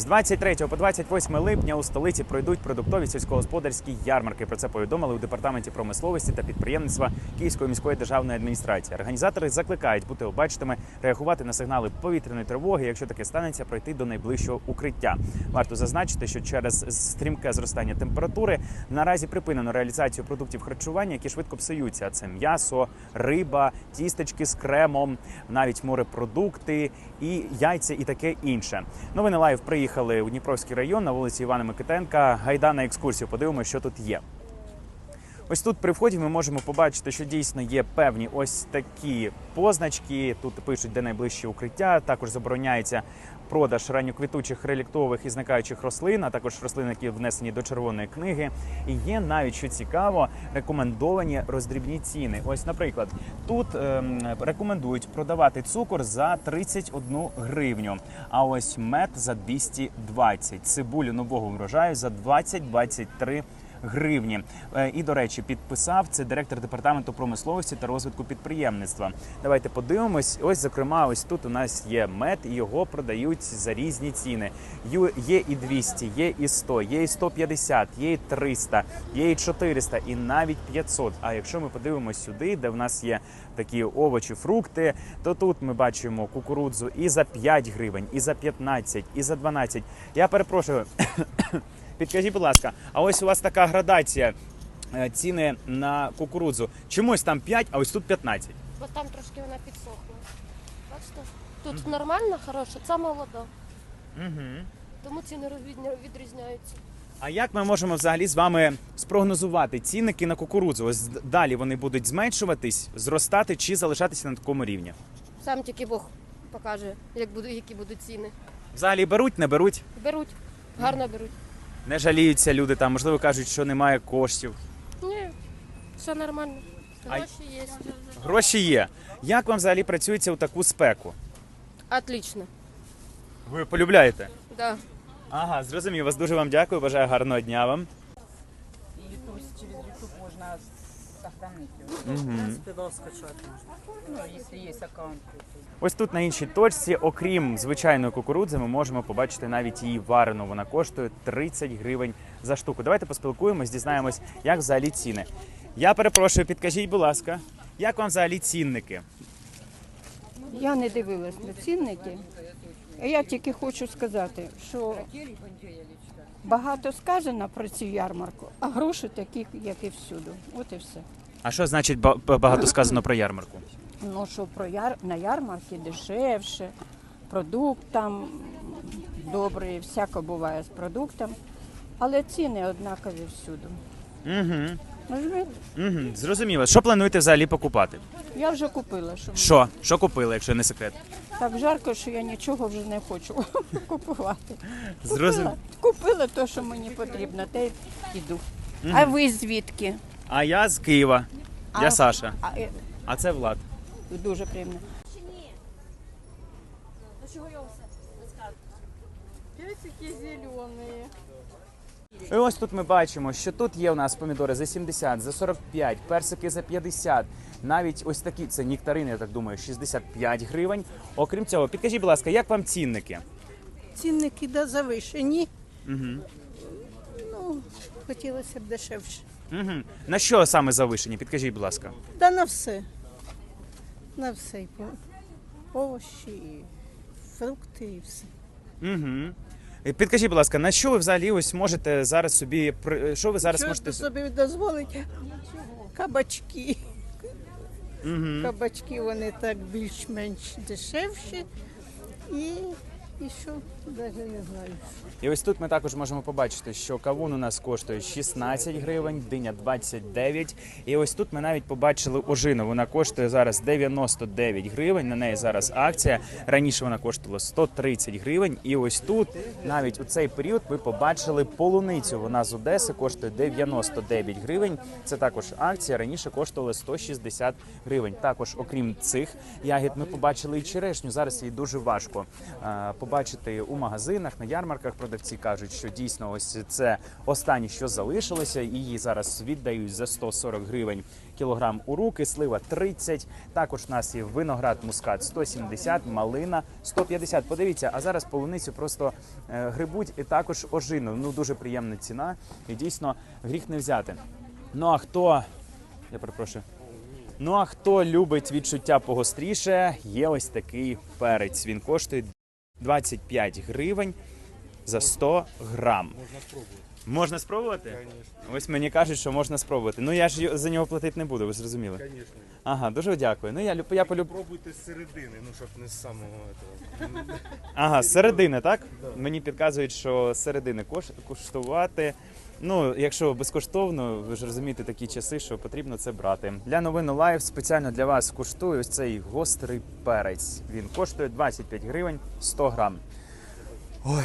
З 23 по 28 липня у столиці пройдуть продуктові сільськогосподарські ярмарки. Про це повідомили у департаменті промисловості та підприємництва Київської міської державної адміністрації. Організатори закликають бути обачними, реагувати на сигнали повітряної тривоги. Якщо таке станеться, пройти до найближчого укриття. Варто зазначити, що через стрімке зростання температури наразі припинено реалізацію продуктів харчування, які швидко псуються. Це м'ясо, риба, тістечки з кремом, навіть морепродукти і яйця, і таке інше. Новини лайв приїхали у Дніпровський район на вулиці Івана Микитенка. Гайда на екскурсію. Подивимося, що тут є. Ось тут при вході ми можемо побачити, що дійсно є певні ось такі позначки. Тут пишуть, де найближче укриття. Також забороняється продаж ранньоквітучих реліктових і зникаючих рослин, а також рослин, які внесені до червоної книги. І є навіть що цікаво, рекомендовані роздрібні ціни. Ось, наприклад, тут ем, рекомендують продавати цукор за 31 гривню, а ось мед за 220, цибулю нового врожаю за 20-23 гривні. Е, І до речі, підписав це директор департаменту промисловості та розвитку підприємництва. Давайте подивимось. Ось, зокрема, ось тут у нас є мед, і його продають за різні ціни. Є і 200, є і 100, є і 150, є і 300, є і 400, і навіть 500. А якщо ми подивимось сюди, де в нас є такі овочі, фрукти, то тут ми бачимо кукурудзу і за 5 гривень, і за 15, і за 12. Я перепрошую. Підкажіть, будь ласка, а ось у вас така градація е, ціни на кукурудзу. Чомусь там 5, а ось тут 15. Бо там трошки вона підсохла. Бачите? Тут нормально, хороша, це молода. Угу. Тому ціни відрізняються. А як ми можемо взагалі з вами спрогнозувати цінники на кукурудзу? Ось далі вони будуть зменшуватись, зростати чи залишатися на такому рівні? Сам тільки Бог покаже, як буду, які будуть ціни. Взагалі беруть, не беруть, Беруть, гарно беруть. Не жаліються люди там, можливо, кажуть, що немає коштів. Ні, все нормально. А- Гроші є. Гроші є. Як вам взагалі працюється у таку спеку? Отлично. Ви полюбляєте? Да. Ага, зрозумів вас. Дуже вам дякую. Бажаю гарного дня вам. Сохранить. Угу. В да. Ну, аккаунт. Ось тут на іншій точці, окрім звичайної кукурудзи, ми можемо побачити навіть її варену. Вона коштує 30 гривень за штуку. Давайте поспілкуємось, дізнаємось, як взагалі ціни. Я перепрошую, підкажіть, будь ласка, як вам взагалі цінники? Я не дивилась на цінники. Я тільки хочу сказати, що багато сказано про цю ярмарку, а гроші такі, як і всюди. От і все. А що значить ба- ба- багато сказано про ярмарку? Ну що про яр... на ярмарці дешевше, продукт там добрий, всяко буває з продуктом, але ціни однакові всюди. Угу. Розумієте? Угу. Зрозуміло. Що плануєте взагалі покупати? Я вже купила, що Що? Що купили, якщо не секрет? так жарко, що я нічого вже не хочу купувати. Зрозуміло. Купила, купила те, що мені потрібно, те й іду. А ви звідки? А я з Києва. Я А- Саша. А, е, А це Влад. дуже приємно. Персики зелені. І ось тут ми бачимо, що тут є у нас помідори за 70, за 45, персики за 50. Навіть ось такі це нектарини, я так думаю, 65 гривень. Окрім цього, підкажіть, будь ласка, як вам цінники? Цінники да, завишені. Угу. Ну, хотілося б дешевше. Угу. На що саме завишені? Підкажіть, будь ласка. Та на все. На все. І по- Овочі, і фрукти і все. Угу. Підкажіть, будь ласка, на що ви взагалі ось можете зараз собі при- що ви зараз Що можете можете собі дозволити? Кабачки. Угу. Кабачки вони так більш-менш дешевші. І, і що? Навіть не знаю. І ось тут ми також можемо побачити, що кавун у нас коштує 16 гривень, диня 29. І ось тут ми навіть побачили ожину. Вона коштує зараз 99 гривень. На неї зараз акція. Раніше вона коштувала 130 гривень. І ось тут, навіть у цей період, ми побачили полуницю. Вона з Одеси коштує 99 гривень. Це також акція. Раніше коштувала 160 гривень. Також, окрім цих ягід, ми побачили і черешню. Зараз її дуже важко е, побачити. Побачити у магазинах на ярмарках. Продавці кажуть, що дійсно ось це останнє, що залишилося, її зараз віддають за 140 гривень кілограм у руки. Слива 30. Також у нас є виноград мускат 170, малина 150. Подивіться, а зараз полуницю просто е, грибуть і також ожину. Ну дуже приємна ціна, і дійсно гріх не взяти. Ну а хто я перепрошую. Ну а хто любить відчуття погостріше, є ось такий перець. Він коштує 25 гривень за 100 грам. Можна спробувати. Можна спробувати? Ось мені кажуть, що можна спробувати. Ну я ж за нього платити не буду, ви зрозуміли. Звісно. Ага, дуже дякую. Ну я люб- я полюб... Пробуйте з середини, ну щоб не з самого цього. Ага, з середини, так? Мені підказують, що з середини кош... куштувати. Ну, якщо безкоштовно, ви ж розумієте такі часи, що потрібно це брати. Для новини Лайв спеціально для вас куштую ось цей гострий перець. Він коштує 25 гривень 100 грам. Ой.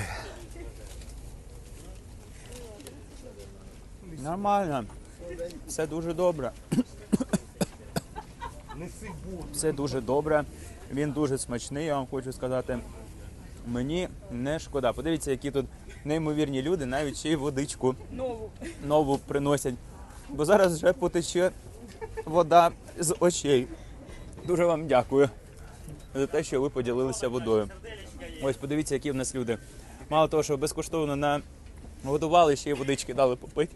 Нормально. Все дуже добре. Все дуже добре. Він дуже смачний, я вам хочу сказати. Мені не шкода. Подивіться, які тут неймовірні люди, навіть ще й водичку Нову. нову приносять. Бо зараз вже потече вода з очей. Дуже вам дякую за те, що ви поділилися водою. Ось подивіться, які в нас люди. Мало того, що безкоштовно нагодували, ще й водички дали попити.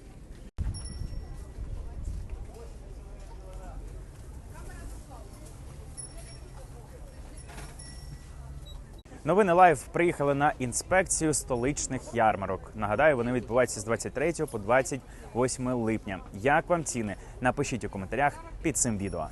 Новини Лайв приїхали на інспекцію столичних ярмарок. Нагадаю, вони відбуваються з 23 по 28 липня. Як вам ціни? Напишіть у коментарях під цим відео.